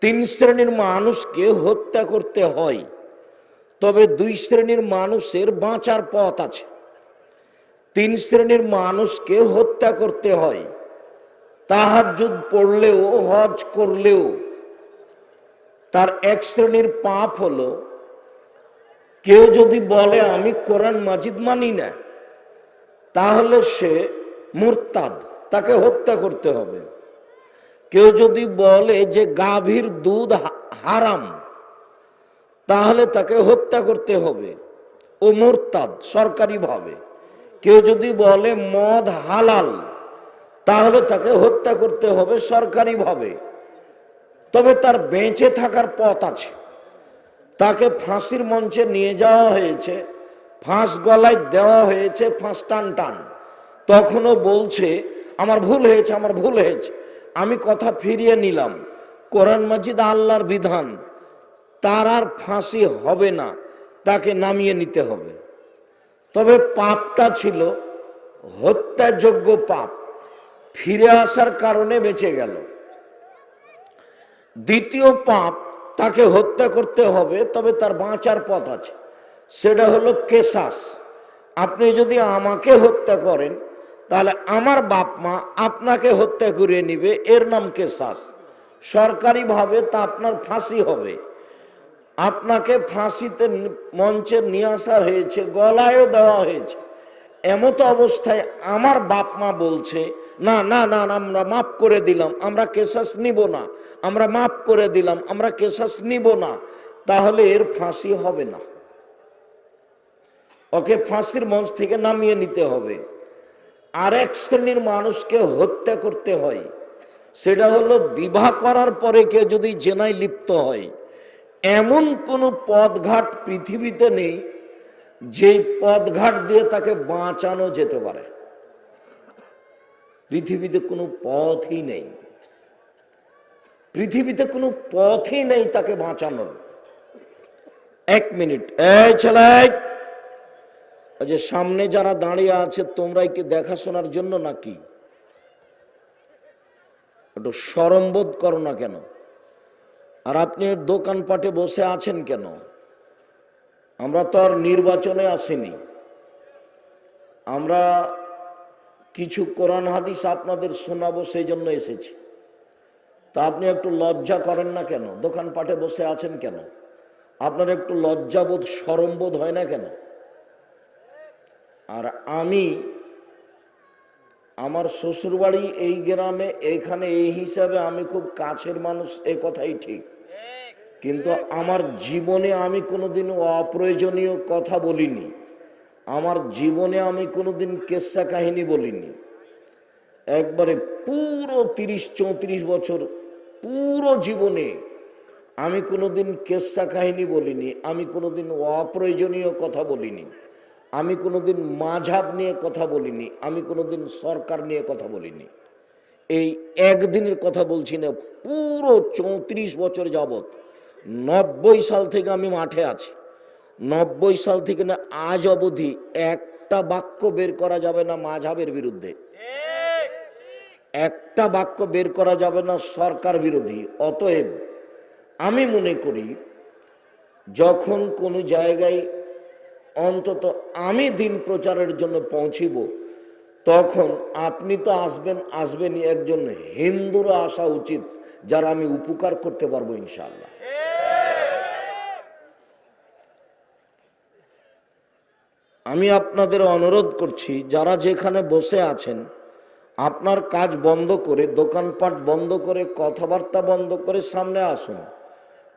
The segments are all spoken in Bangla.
তিন শ্রেণির মানুষকে হত্যা করতে হয়, তবে দুই শ্রেণির মানুষের বাঁচার পথ আছে। তিন শ্রেণির মানুষকে হত্যা করতে হয় তাহার তাহাজুদ পড়লেও, হজ করলেও। তার এক শ্রেণির পাপ হলো, কেউ যদি বলে, আমি কোরআন মাজিদ মানি না, তাহলে সে মুরতাদ, তাকে হত্যা করতে হবে। কেউ যদি বলে যে গাভীর দুধ হারাম, তাহলে তাকে হত্যা করতে হবে, ও মোরতাদ সরকারিভাবে কেউ যদি বলে মদ হালাল, তাহলে তাকে হত্যা করতে হবে সরকারিভাবে তবে তার বেঁচে থাকার পথ আছে। তাকে ফাঁসির মঞ্চে নিয়ে যাওয়া হয়েছে, ফাঁস গলায় দেওয়া হয়েছে, ফাঁস টান টান তখনও বলছে, আমার ভুল হয়েছে, আমার ভুল হয়েছে। আমি কথা ফিরিয়ে নিলাম। কোরআন মাজিদ আল্লাহর বিধান, তার আর ফাঁসি হবে না, তাকে নামিয়ে নিতে হবে। তবে পাপটা ছিল হত্যাযোগ্য পাপ, ফিরে আসার কারণে বেঁচে গেল। দ্বিতীয় পাপ, তাকে হত্যা করতে হবে, তবে তার বাঁচার পথ আছে। সেটা হলো কেসাস আপনি যদি আমাকে হত্যা করেন তাহলে আমার বাপ মা আপনাকে হত্যা করে নিবে এর নাম কেসাস সরকারিভাবে তা আপনার ফাঁসি হবে। আপনাকে ফাঁসিতে মঞ্চে নিয়ে আসা হয়েছে গলায়ও দেওয়া হয়েছে। এমতো অবস্থায় আমার বাপ মা বলছে না না না না, আমরা মাফ করে দিলাম আমরা কেসাস নিব না আমরা মাফ করে দিলাম আমরা কেসাস নিব না তাহলে এর ফাঁসি হবে না। ওকে ফাঁসির মঞ্চ থেকে নামিয়ে নিতে হবে। আর এক শ্রেণির মানুষকে হত্যা করতে হয়। সেটা হলো বিবাহ করার পরে কেউ যদি জেনায় লিপ্ত হয়। এমন কোনো পথঘাট পৃথিবীতে নেই যে পথঘাট দিয়ে তাকে বাঁচানো যেতে পারে। পৃথিবীতে কোনো পথই নেই। পৃথিবীতে কোনো পথই নেই তাকে বাঁচানোর। এক মিনিট। এই ছেলে যে সামনে যারা দাঁড়িয়ে আছে, তোমরাই কি দেখাশোনার জন্য নাকি? একটু সরম্বোধ করো না কেন? আর আপনি দোকানপাটে বসে আছেন কেন? আমরা তো আর নির্বাচনে আসিনি। আমরা কিছু কোরআন হাদিস আপনাদের শোনাবো, সেই জন্য এসেছি। তা আপনি একটু লজ্জা করেন না কেন? দোকানপাটে বসে আছেন কেন? আপনার একটু লজ্জাবোধ সরম্বোধ হয় না কেন? আর আমি আমার শ্বশুরবাড়ি এই গ্রামে এইখানে এই হিসাবে আমি খুব কাছের মানুষ এই কথাই ঠিক। কিন্তু আমার জীবনে আমি কোনোদিন অপ্রয়োজনীয় কথা বলিনি। আমার জীবনে আমি কোনোদিন কেসা কাহিনী বলিনি। একবারে পুরো তিরিশ, চৌত্রিশ বছর পুরো জীবনে আমি কোনোদিন কেসা কাহিনী বলিনি, আমি কোনোদিন অপ্রয়োজনীয় কথা বলিনি। আমি কোনোদিন মাঝাব নিয়ে কথা বলিনি, আমি কোনোদিন সরকার নিয়ে কথা বলিনি। এই একদিনের কথা বলছি না, পুরো চৌত্রিশ বছর যাবত নব্বই সাল থেকে আমি মাঠে আছি। নব্বই সাল থেকে না, আজ অবধি একটা বাক্য বের করা যাবে না মাঝাবের বিরুদ্ধে। একটা বাক্য বের করা যাবে না সরকার বিরোধী। অতএব আমি মনে করি, যখন কোনো জায়গায় অন্তত আমি দিন প্রচারের জন্য পৌঁছিব, তখন আপনি তো আসবেন, আসবেনই একজন হিন্দুরা আসা উচিত, যারা আমি উপকার করতে পারব ইনশাল্লাহ আমি আপনাদের অনুরোধ করছি, যারা যেখানে বসে আছেন, আপনার কাজ বন্ধ করে, দোকানপাট বন্ধ করে, কথাবার্তা বন্ধ করে সামনে আসুন।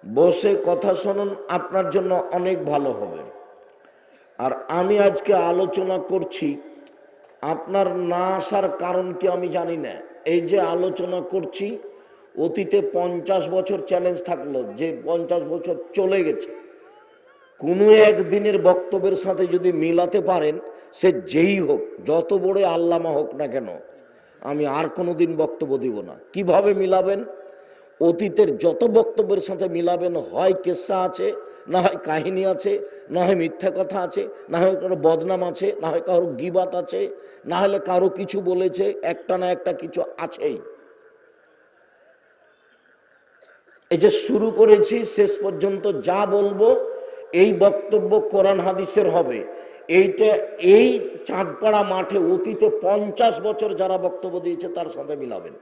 বসে কথা শুনুন, আপনার জন্য অনেক ভালো হবে। আর আমি আজকে আলোচনা করছি, আপনার না আসার কারণ কি আমি জানি না। এই যে আলোচনা করছি, অতীতে পঞ্চাশ বছর চ্যালেঞ্জ থাকল, যে পঞ্চাশ বছর চলে গেছে। কোনো একদিনের বক্তব্যের সাথে যদি মিলাতে পারেন, সে যেই হোক, যত বড় আল্লামা হোক না কেন, আমি আর কোনো দিন বক্তব্য দিব না। কীভাবে মিলাবেন? অতীতের যত বক্তব্যের সাথে মিলাবেন, হয় কেসা আছে না হয় কাহিনী আছে, না হয় মিথ্যা কথা আছে, না হয় কারও বদনাম আছে, না হয় কারও গিবাত আছে, না হলে কারও কিছু বলেছে, একটা না একটা কিছু আছেই। এই যে শুরু করেছি, শেষ পর্যন্ত যা বলব, এই বক্তব্য কোরআন হাদিসের হবে। এইটা, এই চাঁদপাড়া মাঠে অতীতে পঞ্চাশ বছর যারা বক্তব্য দিয়েছে, তার সাথে মিলাবেন।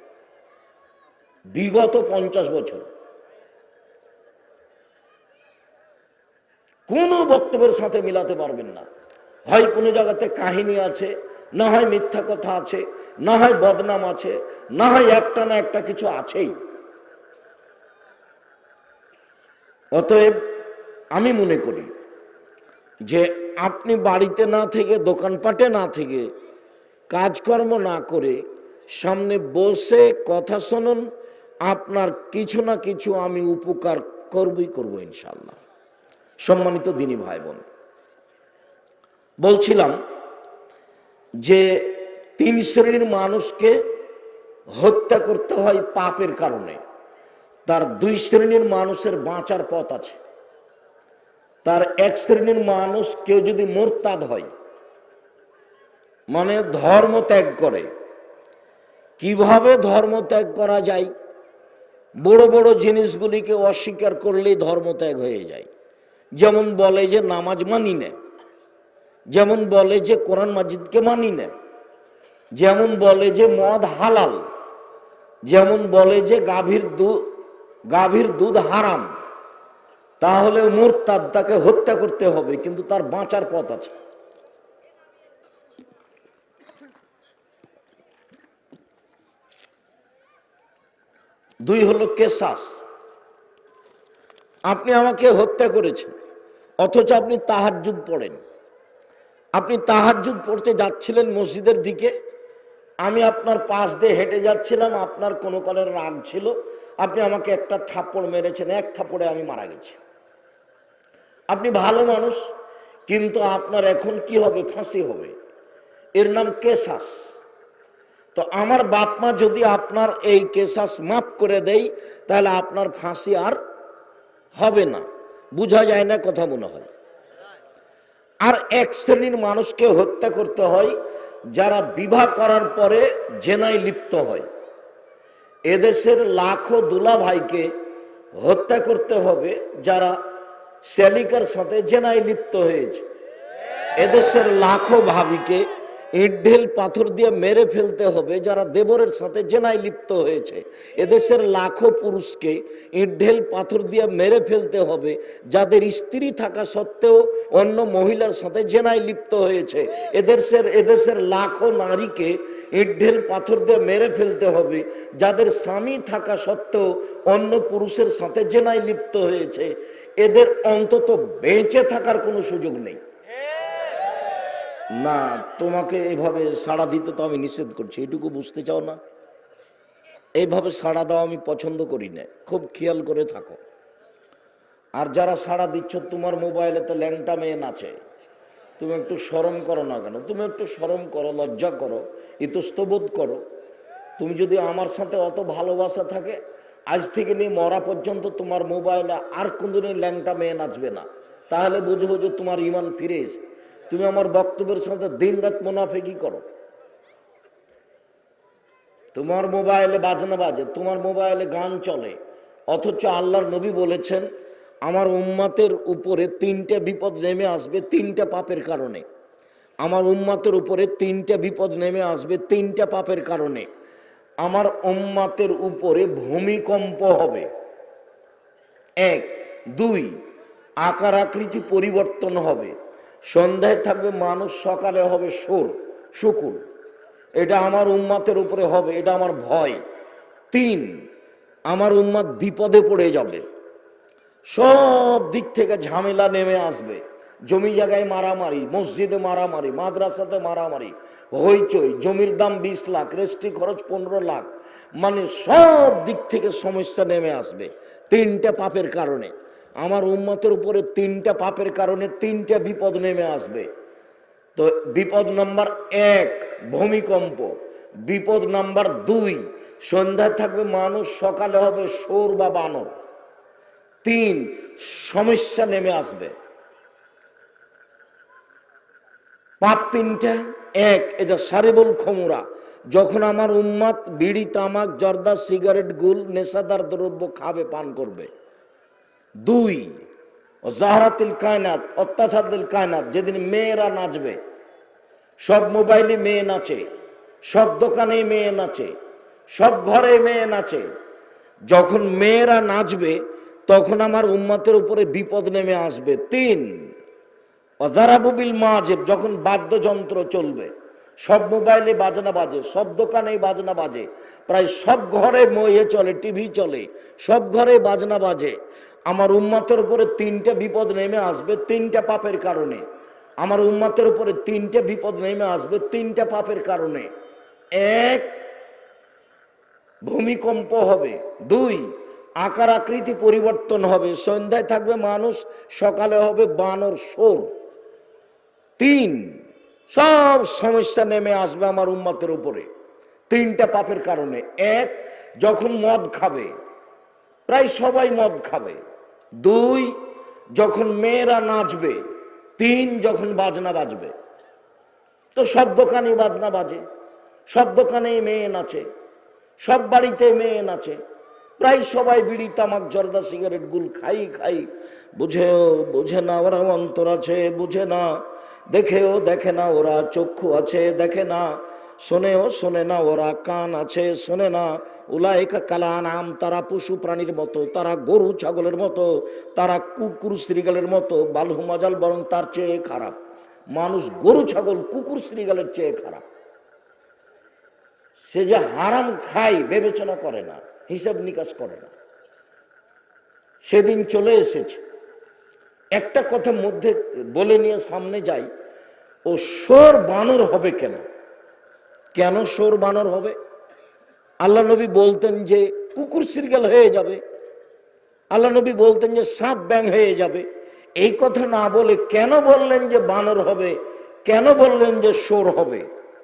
বিগত পঞ্চাশ বছর। কোনো বক্তব্যের সাথে মিলাতে পারবেন না। হয় কোনো জায়গাতে কাহিনী আছে, না হয় মিথ্যা কথা আছে, না হয় বদনাম আছে, না হয় একটা না একটা কিছু আছেই। অতএব আমি মনে করি যে আপনি বাড়িতে না থেকে, দোকানপাটে না থেকে কাজকর্ম না করে সামনে বসে কথা শুনুন, আপনার কিছু না কিছু আমি উপকার করবই করব ইনশাল্লাহ সম্মানিত দিনী ভাই বোন বলছিলাম যে তিন শ্রেণির মানুষকে হত্যা করতে হয় পাপের কারণে। তার দুই শ্রেণির মানুষের বাঁচার পথ আছে। তার এক শ্রেণির মানুষ কেউ যদি মোরতাদ হয় মানে ধর্ম ত্যাগ করে। কীভাবে ধর্ম ত্যাগ করা যায়? বড় বড় জিনিসগুলিকে অস্বীকার করলেই ধর্ম ত্যাগ হয়ে যায়। যেমন বলে যে নামাজ মানি না, যেমন বলে যে কোরআন মাজিদকে মানি না, যেমন বলে যে মদ হালাল, যেমন বলে যে গাভীর দুধ গাভীর দুধ হারাম, তাহলে মোরতাদ তাকে হত্যা করতে হবে, কিন্তু তার বাঁচার পথ আছে। দুই হলো কেসাস। আপনি আমাকে হত্যা করেছেন। অথচ আপনি তাহাজ্জুদ পড়েন। আপনি তাহাজ্জুদ পড়তে যাচ্ছিলেন মসজিদের দিকে। আমি আপনার পাশ দিয়ে হেঁটে যাচ্ছিলাম, আপনার কোনো কালের রাগ ছিল। আপনি আমাকে একটা থাপ্পড় মেরেছেন, এক থাপ্পড়ে আমি মারা গেছি। আপনি ভালো মানুষ, কিন্তু আপনার এখন কি হবে? ফাঁসি হবে। এর নাম কেসাস তো আমার বাপ মা যদি আপনার এই কেসাস মাফ করে দেয় তাহলে আপনার ফাঁসি আর হবে না। বোঝা যায় না, কথা মনে হয়। আর এক শ্রেণির মানুষকে হত্যা করতে হয়, যারা বিবাহ করার পরে জেনায় লিপ্ত হয়। এদেশের লাখো দুলা ভাইকে হত্যা করতে হবে, যারা শ্যালিকার সাথে জেনায় লিপ্ত হয়েছে। এদেশের লাখো ভাবিকে ইট ঢিল পাথর দিয়ে মেরে ফেলতে হবে, যারা দেবরের সাথে জেনায় লিপ্ত হয়েছে। এদেশের লাখো পুরুষকে ইট পাথর দিয়ে মেরে ফেলতে হবে, যাদের স্ত্রী থাকা সত্ত্বেও অন্য মহিলার সাথে জেনায় লিপ্ত হয়েছে। এদেশের এদেশের লাখো নারীকে ইট পাথর দিয়ে মেরে ফেলতে হবে, যাদের স্বামী থাকা সত্ত্বেও অন্য পুরুষের সাথে জেনায় লিপ্ত হয়েছে। এদের অন্তত বেঁচে থাকার কোনো সুযোগ নেই। না, তোমাকে এভাবে সাড়া দিতে তো আমি নিষেধ করছি, এটুকু বুঝতে চাও না? এইভাবে সাড়া দাও আমি পছন্দ করি না, খুব খেয়াল করে থাকো। আর যারা সাড়া দিচ্ছ, তোমার মোবাইলে তো ল্যাংটা মেয়ে নাচে। তুমি একটু শরম করো না কেন? তুমি একটু শরম করো, লজ্জা করো, ইতস্তবোধ করো। তুমি যদি আমার সাথে অত ভালোবাসা থাকে, আজ থেকে নিয়ে মরা পর্যন্ত তোমার মোবাইলে আর কোনদিনই ল্যাংটা মেয়ে নাচবে না। তাহলে বুঝব যে তোমার ইমান ফিরে এসে তুমি আমার বক্তব্যের সাথে দিন রাত মুনাফেকি করো। তোমার মোবাইলে বাজনা বাজে, তোমার মোবাইলে গান চলে, অথচ আল্লাহর নবী বলেছেন, আমার উম্মাতের উপরে তিনটে বিপদ নেমে আসবে তিনটে পাপের কারণে। আমার উম্মাতের উপরে তিনটে বিপদ নেমে আসবে তিনটে পাপের কারণে। আমার উম্মাতের উপরে ভূমিকম্প হবে। এক, দুই, আকার আকৃতি পরিবর্তন হবে। সন্ধ্যায় থাকবে মানুষ, সকালে হবে সোর শুকুর। এটা আমার উম্মাতের উপরে হবে, এটা আমার ভয়। তিন, আমার উম্মাদ বিপদে পড়ে যাবে। সব দিক থেকে ঝামেলা নেমে আসবে। জমি জায়গায় মারামারি, মসজিদে মারামারি, মাদ্রাসাতে মারামারি, হইচই, জমির দাম বিশ লাখ রেস্ট্রি খরচ পনেরো লাখ। মানে সব দিক থেকে সমস্যা নেমে আসবে। তিনটা পাপের কারণে। আমার উম্মতের উপরে তিনটা পাপের কারণে তিনটা বিপদ নেমে আসবে। তো বিপদ নাম্বার এক, ভূমিকম্প। বিপদ নাম্বার দুই, সন্ধ্যায় থাকবে মানুষ, সকালে হবে সোর বা বানর। তিন, সমস্যা নেমে আসবে। পাপ তিনটা, এক এটা সারেবল খমুরা, যখন আমার উম্মাদ বিড়ি, তামাক, জর্দা, সিগারেট, গুল, নেশাদার দ্রব্য খাবে, পান করবে। দুই জাহরাতিল কায়নাত অত্যাচারিল কায়নাত, যেদিন মেয়েরা নাচবে, সব মোবাইলে মেয়ে নাচে, সব দোকানে মেয়ে নাচে, সব ঘরে মেয়ে নাচে। যখন মেয়েরা নাচবে, তখন আমার উম্মতের উপরে বিপদ নেমে আসবে। তিন অদারাবুবিল মাজেব যখন বাদ্যযন্ত্র চলবে, সব মোবাইলে বাজনা বাজে, সব দোকানে বাজনা বাজে, প্রায় সব ঘরে ময়ে চলে, টিভি চলে, সব ঘরে বাজনা বাজে। আমার উম্মাতের উপরে তিনটে বিপদ নেমে আসবে তিনটা পাপের কারণে। আমার উম্মাতের উপরে তিনটে বিপদ নেমে আসবে তিনটা পাপের কারণে। এক, ভূমিকম্প হবে। দুই, আকার আকৃতি পরিবর্তন হবে। সন্ধ্যায় থাকবে মানুষ, সকালে হবে বানর সোর তিন, সব সমস্যা নেমে আসবে আমার উম্মতের উপরে তিনটা পাপের কারণে। এক, যখন মদ খাবে, প্রায় সবাই মদ খাবে। দুই, যখন মেয়েরা নাচবে, তিন, যখন বাজনা বাজবে। তো সব দোকানে বাজনা বাজে, সব দোকানেই মেয়ে নাচে, সব বাড়িতে মেয়ে নাচে। প্রায় সবাই বিড়ি, তামাক, জর্দা, সিগারেট, গুল খাই খাই। বুঝেও, বুঝে না ওরা অন্তর আছে, বুঝে না। দেখেও দেখে না ওরা চক্ষু আছে, দেখে না। শোনেও শোনে না ওরা কান আছে, শোনে না। উলাইকা কালা নাম তারা পশু প্রাণীর মতো, তারা গরু ছাগলের মতো, তারা কুকুর শ্রীগালের মতো বালহু মাজাল বরং তার চেয়ে খারাপ। মানুষ গরু ছাগল, কুকুর শ্রীগালের চেয়ে খারাপ। সে যে হারাম খায় বিবেচনা করে না, হিসাব নিকাশ করে না। সেদিন চলে এসেছে। একটা কথা মধ্যে বলে নিয়ে সামনে যাই, ও সোর বানর হবে কেন? কেন সোর বানর হবে? আল্লাহ নবী বলতেন যে কুকুর সিরগাল হয়ে যাবে। আল্লাহ নবী বলতেন যে সাপ ব্যাং হয়ে যাবে। এই কথা না বলে কেন বললেন যে বানর হবে? কেন বললেন যে সোর হবে?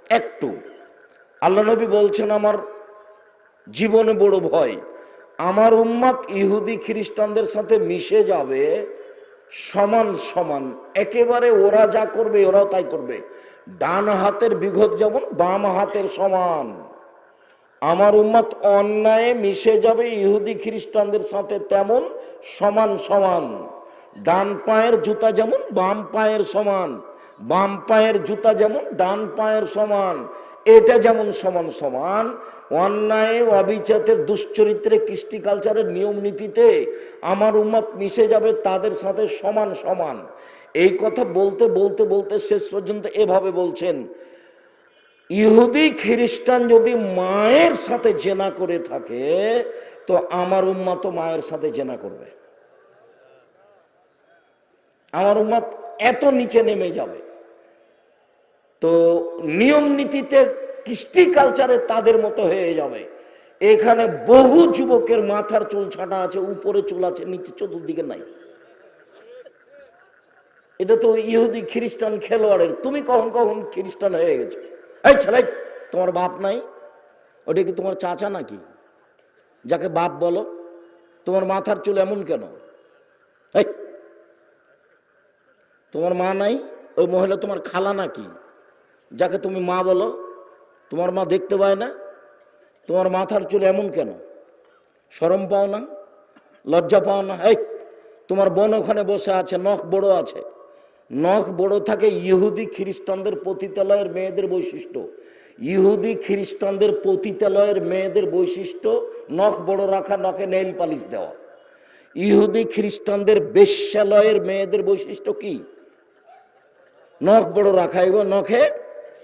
একটু। আল্লাহ নবী বলছেন, আমার জীবনে বড় ভয়। আমার উম্মাদ ইহুদি খ্রিস্টানদের সাথে মিশে যাবে সমান সমান। একেবারে ওরা যা করবে, ওরাও তাই করবে। ডান হাতের বিঘত যেমন, বাম হাতের সমান। আমার উম্মাদ অন্যায়ে মিশে যাবে ইহুদি খ্রিস্টানদের সাথে তেমন সমান সমান। ডান পায়ের জুতা যেমন, বাম পায়ের সমান। বাম পায়ের জুতা যেমন, ডান পায়ের সমান। এটা যেমন সমান সমান, অন্যায় অবিচাতের দুশ্চরিত্রে, কৃষ্টি কালচারের নিয়ম নীতিতে আমার উম্মত মিশে যাবে তাদের সাথে সমান সমান। এই কথা বলতে বলতে বলতে শেষ পর্যন্ত এভাবে বলছেন ইহুদি খ্রিস্টান যদি মায়ের সাথে জেনা করে থাকে, তো আমার উম্মা তো মায়ের সাথে জেনা করবে। আমার উম্মাত এত নিচে নেমে যাবে। তো নিয়ম নীতিতে কৃষ্টি কালচারে তাদের মতো হয়ে যাবে। এখানে বহু যুবকের মাথার চুল ছাটা আছে, উপরে চুল আছে, নিচে চতুর্দিকে নাই। এটা তো ইহুদি খ্রিস্টান খেলোয়াড়ের, তুমি কখন কখন খ্রিস্টান হয়ে গেছো? এই ছেলে, তোমার বাপ নাই? ওটা কি তোমার চাচা নাকি? যাকে বাপ বলো, তোমার মাথার চুল এমন কেন? তোমার মা নাই? ওই মহিলা তোমার খালা নাকি? যাকে তুমি মা বলো, তোমার মা দেখতে পায় না? তোমার মাথার চুল এমন কেন? সরম পাও না? লজ্জা পাও না? এই, তোমার বোন ওখানে বসে আছে, নখ বড় আছে। নখ বড় থাকে, ইহুদি খ্রিস্টানদের পতিতালয়ের মেয়েদের বৈশিষ্ট্য। ইহুদি খ্রিস্টানদের পতিতালয়ের মেয়েদের বৈশিষ্ট্য, নখ বড় রাখা, নখে নেইল পালিশ দেওয়া। ইহুদি খ্রিস্টানদের বেশ্যালয়ের মেয়েদের বৈশিষ্ট্য কি? নখ বড় রাখা এবং নখে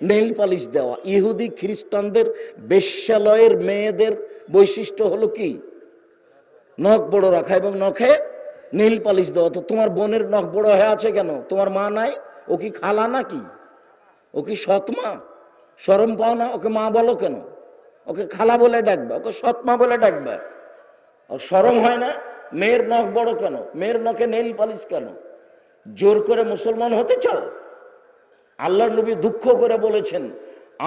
নেইল পালিশ দেওয়া। ইহুদি খ্রিস্টানদের বেশ্যালয়ের মেয়েদের বৈশিষ্ট্য হলো কি? নখ বড় রাখা এবং নখে নীল পালিশ দেওয়া তো তোমার বোনের নখ বড় হয়ে আছে কেন? তোমার মা নাই? ও কি খালা নাকি? ও কি সৎ মা? সরম পাও না? ওকে মা বলো কেন? ওকে খালা বলে ডাকবে, ওকে সৎ মা বলে ডাকবে। আর সরম হয় না? মেয়ের নখ বড় কেন? মেয়ের নখে নেইল পালিশ কেন? জোর করে মুসলমান হতে চাও? আল্লাহ নবী দুঃখ করে বলেছেন,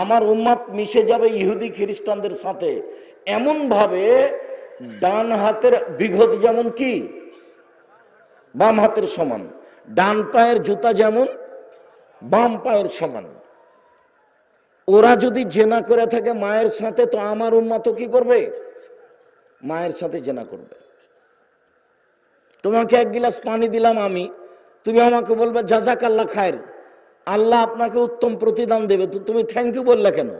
আমার উম্মাদ মিশে যাবে ইহুদি খ্রিস্টানদের সাথে। এমন ভাবে ডান হাতের বিঘত যেমন কি বাম হাতের সমান, ডান পায়ের জুতা যেমন, বাম পায়ের সমান। ওরা যদি জেনা করে থাকে মায়ের সাথে, তো আমার উম্মা তো কি করবে? মায়ের সাথে জেনা করবে। তোমাকে এক গিলাস পানি দিলাম আমি, তুমি আমাকে বলবে জাজাক আল্লাহ খায়ের, আল্লাহ আপনাকে উত্তম প্রতিদান দেবে। তো তুমি থ্যাংক ইউ বললে কেন?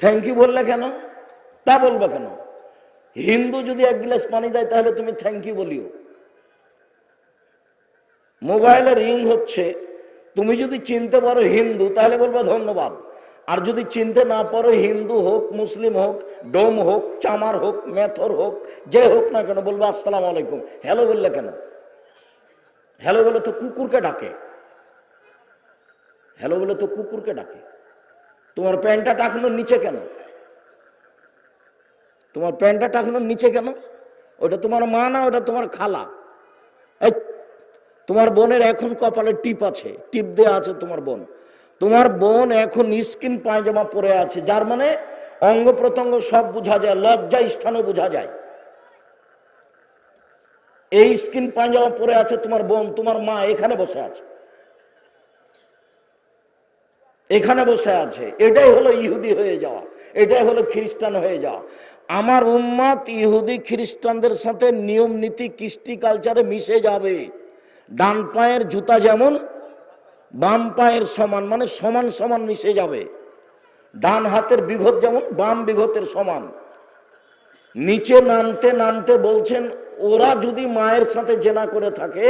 থ্যাংক ইউ বললে কেন? তা বলবে কেন? হিন্দু যদি এক গিলাস পানি দেয়, তাহলে তুমি থ্যাংক ইউ বলিও। মোবাইলে রিং হচ্ছে, তুমি যদি চিনতে পারো হিন্দু, তাহলে বলবে ধন্যবাদ। আর যদি চিনতে না পারো হিন্দু হোক, মুসলিম হোক, ডোম হোক, চামার হোক, মেথর হোক, যে হোক না কেন, বলব আসসালাম আলাইকুম। হ্যালো বললে কেন? হ্যালো বলে তো কুকুরকে ডাকে। হ্যালো বলে তো কুকুরকে ডাকে। তোমার প্যান্টটা টাকানোর নিচে কেন? তোমার প্যান্টটা টাকানোর নিচে কেন? ওটা তোমার মা না, ওটা তোমার খালা? এই তোমার বোনের এখন কপালে টিপ আছে, টিপ দেওয়া আছে তোমার বোন। তোমার বোন এখন স্কিন পায়জামা পরে আছে, যার মানে অঙ্গ প্রত্যঙ্গ সব বোঝা যায়, লজ্জা স্থানও বোঝা যায়। এই স্কিন পায়জামা পরে আছে তোমার বোন, তোমার মা এখানে বসে আছে। এখানে বসে আছে, এটাই হলো ইহুদি হয়ে যাওয়া, এটাই হলো খ্রিস্টান হয়ে যাওয়া। আমার উম্মাত ইহুদি খ্রিস্টানদের সাথে নিয়ম নীতি, কৃষ্টি কালচারে মিশে যাবে। ডান পায়ের জুতা যেমন, বাম পায়ের সমান মানে সমান সমান মিশে যাবে। ডান হাতের বিঘত যেমন, বাম বিঘতের সমান। নিচে নামতে নামতে বলছেন, ওরা যদি মায়ের সাথে জেনা করে থাকে,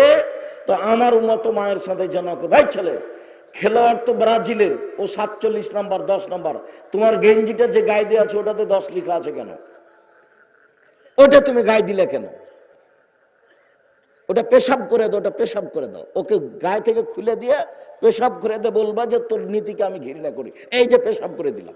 তো আমার মতো মায়ের সাথে জেনা করে ভাই ছেলে, খেলোয়াড় তো ব্রাজিলের, ও সাতচল্লিশ নাম্বার, দশ নাম্বার। তোমার গেঞ্জিটা যে গায়ে দেওয়া আছে, ওটাতে দশ লেখা আছে কেন? ওটা তুমি গায়ে দিলে কেন? ওটা পেশাব করে দাও, ওটা পেশাব করে দাও। ওকে গায়ে থেকে খুলে দিয়ে পেশাব করে দে বলবা যে তোর নীতিকে আমি ঘৃণা করি। এই যে পেশাব করে দিলাম।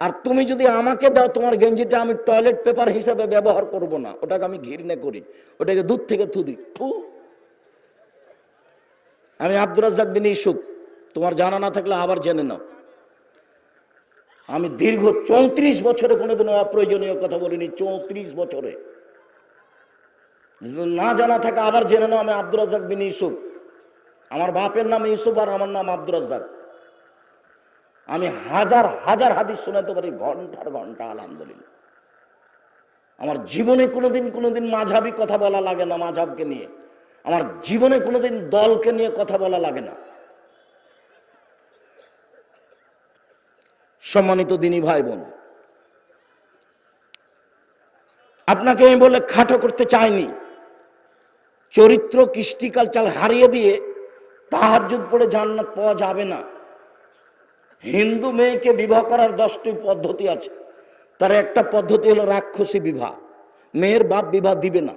আর তুমি যদি আমাকে দাও, তোমার গেঞ্জিটা আমি টয়লেট পেপার হিসাবে ব্যবহার করব না। ওটাকে আমি ঘৃণা করি। ওটাকে দুধ থেকে থু দিই। থু। আমি আব্দুর রাজ্জাক বিন ইসুক তোমার জানা না থাকলে আবার জেনে নাও। আমি দীর্ঘ চৌত্রিশ বছরে কোনোদিনও অপ্রয়োজনীয় কথা বলিনি, চৌত্রিশ বছরে। না জানা থাকে আবার জেনে নাও, আমি আব্দুর রাজ্জাক বিন ইউসুফ। আমার বাপের নাম ইউসুফ আর আমার নাম আব্দুর রাজ্জাক। আমি হাজার হাজার হাদিস শোনাতে পারি, ঘণ্টার ঘণ্টা, আলহামদুলিল্লাহ। আমার জীবনে কোনোদিন কোনোদিন মাঝাবি কথা বলা লাগে না মাঝাবকে নিয়ে। আমার জীবনে কোনোদিন দলকে নিয়ে কথা বলা লাগে না। সম্মানিত দিনী ভাই বোন আপনাকে আমি বলে খাটো করতে চাইনি। চরিত্র, কৃষ্টি কালচার হারিয়ে দিয়ে তাহাজুদ পড়ে জান্নাত পাওয়া যাবে না। হিন্দু মেয়েকে বিবাহ করার দশটি পদ্ধতি আছে। তার একটা পদ্ধতি হলো রাক্ষসী বিবাহ। মেয়ের বাপ বিবাহ দিবে না।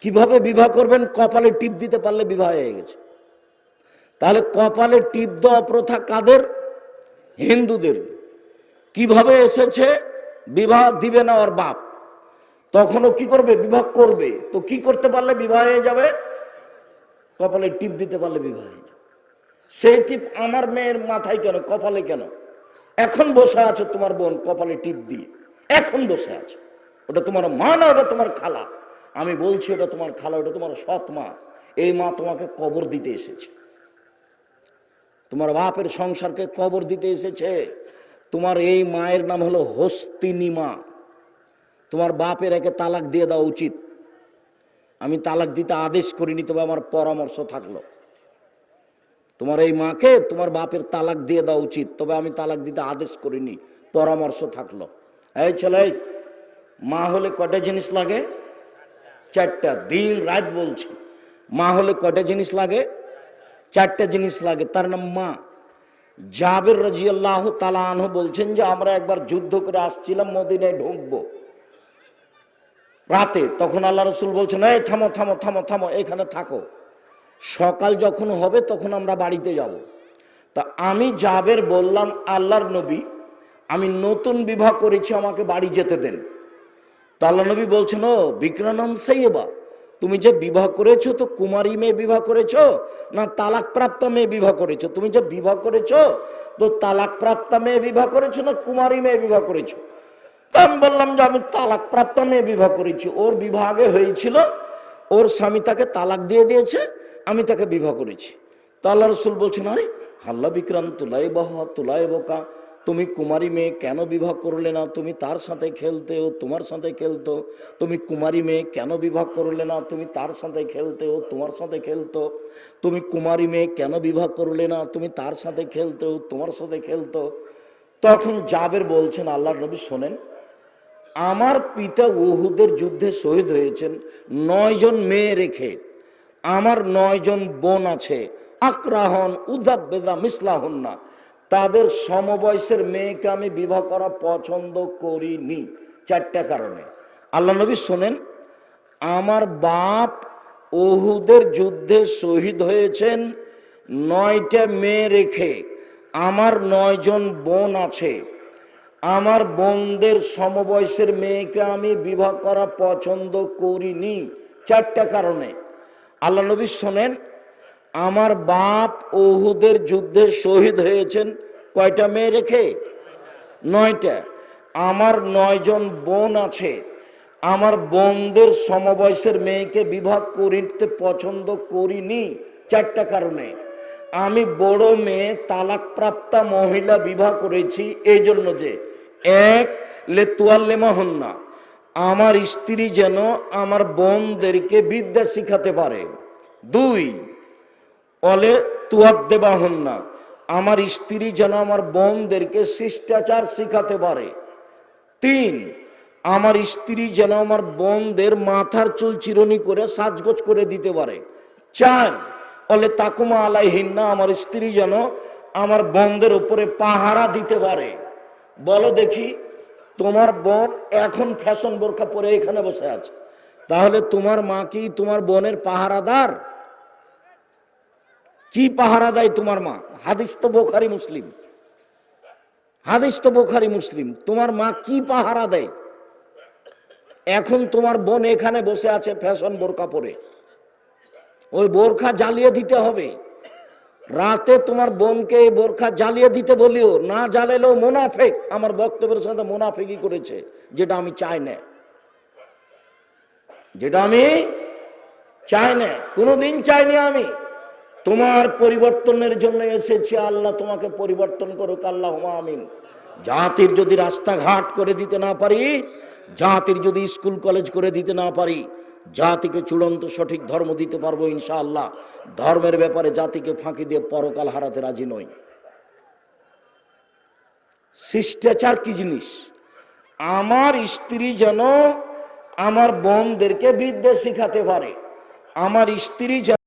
কীভাবে বিবাহ করবেন? কপালে টিপ দিতে পারলে বিবাহ হয়ে গেছে। তাহলে কপালে টিপ দেওয়া প্রথা কাদের? হিন্দুদের। কীভাবে এসেছে? বিবাহ দিবে না ওর বাপ। তখনও কি করবে? বিবাহ করবে। তো কি করতে পারলে বিবাহ হয়ে যাবে? কপালে টিপ দিতে পারলে বিবাহ হয়ে যাবে। সেই টিপ আমার মেয়ের মাথায় কেন? কপালে কেন? এখন বসে আছে তোমার বোন কপালে টিপ দিয়ে। এখন বসে আছে। ওটা তোমার মা না, ওটা তোমার খালা? আমি বলছি, ওটা তোমার খালা, ওটা তোমার সৎ মা। এই মা তোমাকে কবর দিতে এসেছে। তোমার বাপের সংসারকে কবর দিতে এসেছে। তোমার এই মায়ের নাম হলো হস্তিনী মা তোমার বাপের একে তালাক দিয়ে দেওয়া উচিত। আমি তালাক দিতে আদেশ করিনি, তবে আমার পরামর্শ থাকল। তোমার এই মাকে তোমার বাপের তালাক দিয়ে দেওয়া উচিত, তবে আমি তালাক দিতে আদেশ করিনি, পরামর্শ থাকল। এই ছেলে, মা হলে কটা জিনিস লাগে? চারটা। দিন, রাত বলছি। মা হলে কটা জিনিস লাগে? চারটা জিনিস লাগে, তার নাম মা। জাবের রাজি আল্লাহ তালাহ বলছেন যে, আমরা একবার যুদ্ধ করে আসছিলাম, মদিনায় ঢুকবো। রাতে তখন আল্লাহ রসুল বলছেন, এই থামো থামো থামো থামো, এখানে থাকো। সকাল যখন হবে, তখন আমরা বাড়িতে যাব। তা আমি জাবের বললাম, আল্লাহর নবী, আমি নতুন বিবাহ করেছি, আমাকে বাড়ি যেতে দেন। তো আল্লাহ নবী বলছেন, ও বিক্রানম সাইয়েবা তুমি যে বিবাহ করেছ, তো কুমারী মেয়ে বিবাহ করেছ, না তালাক প্রাপ্ত মেয়ে বিবাহ করেছ? তুমি যে বিবাহ করেছ, তো তালাক প্রাপ্ত মেয়ে বিবাহ করেছ, না কুমারী মেয়ে বিবাহ করেছ? তো আমি বললাম যে আমি তালাক প্রাপ্ত মেয়ে বিবাহ করেছি। ওর বিবাহ আগে হয়েছিল, ওর স্বামী তাকে তালাক দিয়ে দিয়েছে, আমি তাকে বিবাহ করেছি। তা আল্লাহ রসুল বলছেন, আরে, হাল্লা বিক্রাম তুলাই বাহ তুলাই বোকা তুমি কুমারী মেয়ে কেন বিবাহ করলে না? তুমি তার সাথে খেলতে ও তোমার সাথে খেলতো। তুমি কুমারী মেয়ে কেন বিবাহ করলে না? তুমি তার সাথে খেলতে ও তোমার সাথে খেলতো। তুমি কুমারী মেয়ে কেন বিবাহ করলে না? তুমি তার সাথে খেলতে ও তোমার সাথে খেলতো। তখন জাবের বলছেন আল্লাহ নবী শোনেন, আমার পিতা উহুদের যুদ্ধে শহীদ হয়েছেন। নয়জন মেয়ে রেখে আমার নয়জন বোন আছে। আক্রাহন উদাবেদা মিসলাহন না তাদের সমবয়সের মেয়েকে আমি বিবাহ করা পছন্দ করিনি। চারটা কারণে। আল্লাহ নবী শোনেন, আমার বাপ ওহুদের যুদ্ধে শহীদ হয়েছেন, নয়টা মেয়ে রেখে। আমার নয়জন বোন আছে। আমার বোনদের সমবয়সের মেয়েকে আমি বিবাহ করা পছন্দ করিনি। চারটা কারণে। আল্লাহ নবী শোনেন আমার বাপ ওহুদের যুদ্ধে শহীদ হয়েছেন কয়টা মেয়ে রেখে? নয়টা। আমার নয়জন বোন আছে। আমার বোনদের সমবয়সের মেয়েকে বিবাহ করিতে পছন্দ করিনি চারটা কারণে। আমি বড় মেয়ে, তালাকপ্রাপ্তা মহিলা বিবাহ করেছি এই জন্য যে, এক, লেতুয়াল্লেমা হন আমার স্ত্রী যেন আমার বোনদেরকে বিদ্যা শিখাতে পারে। দুই অলে তুয়াদ দেবা হন না। আমার স্ত্রী যেন আমার বোনদেরকে শিষ্টাচার শিখাতে পারে। তিন, আমার স্ত্রী যেন আমার বোনদের মাথার চুল চিরনি করে সাজগোজ করে দিতে পারে। চার, অলে তাকুমা আলাইহিন না আমার স্ত্রী যেন আমার বোনদের উপরে পাহারা দিতে পারে। বলো দেখি, তোমার বোন এখন ফ্যাশন বোরখা পরে এখানে বসে আছে। তাহলে তোমার মা কি তোমার বোনের পাহারাদার? কি পাহারা দেয় তোমার মা? হাদিস তো বোখারি মুসলিম। হাদিস তো বোখারি মুসলিম। তোমার মা কি পাহারা দেয়? এখন তোমার বোন এখানে বসে আছে ফ্যাশন বোরকা পরে। ওই বোরখা জ্বালিয়ে দিতে হবে। রাতে তোমার বোনকে বোরখা জ্বালিয়ে দিতে বলিও, না জ্বালালেও মোনাফেক। আমার বক্তব্যের সাথে মোনাফেকই করেছে, যেটা আমি চাই না। যেটা আমি চাই না। কোনোদিন চাইনি আমি। তোমার পরিবর্তনের জন্য এসেছি, আল্লাহ তোমাকে পরিবর্তন করুক, আল্লাহ আমিন। জাতির যদি রাস্তাঘাট করে দিতে না পারি, জাতির যদি স্কুল, কলেজ করে দিতে না পারি, জাতিকে চূড়ান্ত সঠিক ধর্ম দিতে পারব ইনশাআল্লাহ। ধর্মের ব্যাপারে জাতিকে ফাঁকি দিয়ে পরকাল হারাতে রাজি নই। শিষ্টাচার কি জিনিস? আমার স্ত্রী যেন আমার বোনদেরকে বিদ্যা শিখাতে পারে, আমার স্ত্রী যেন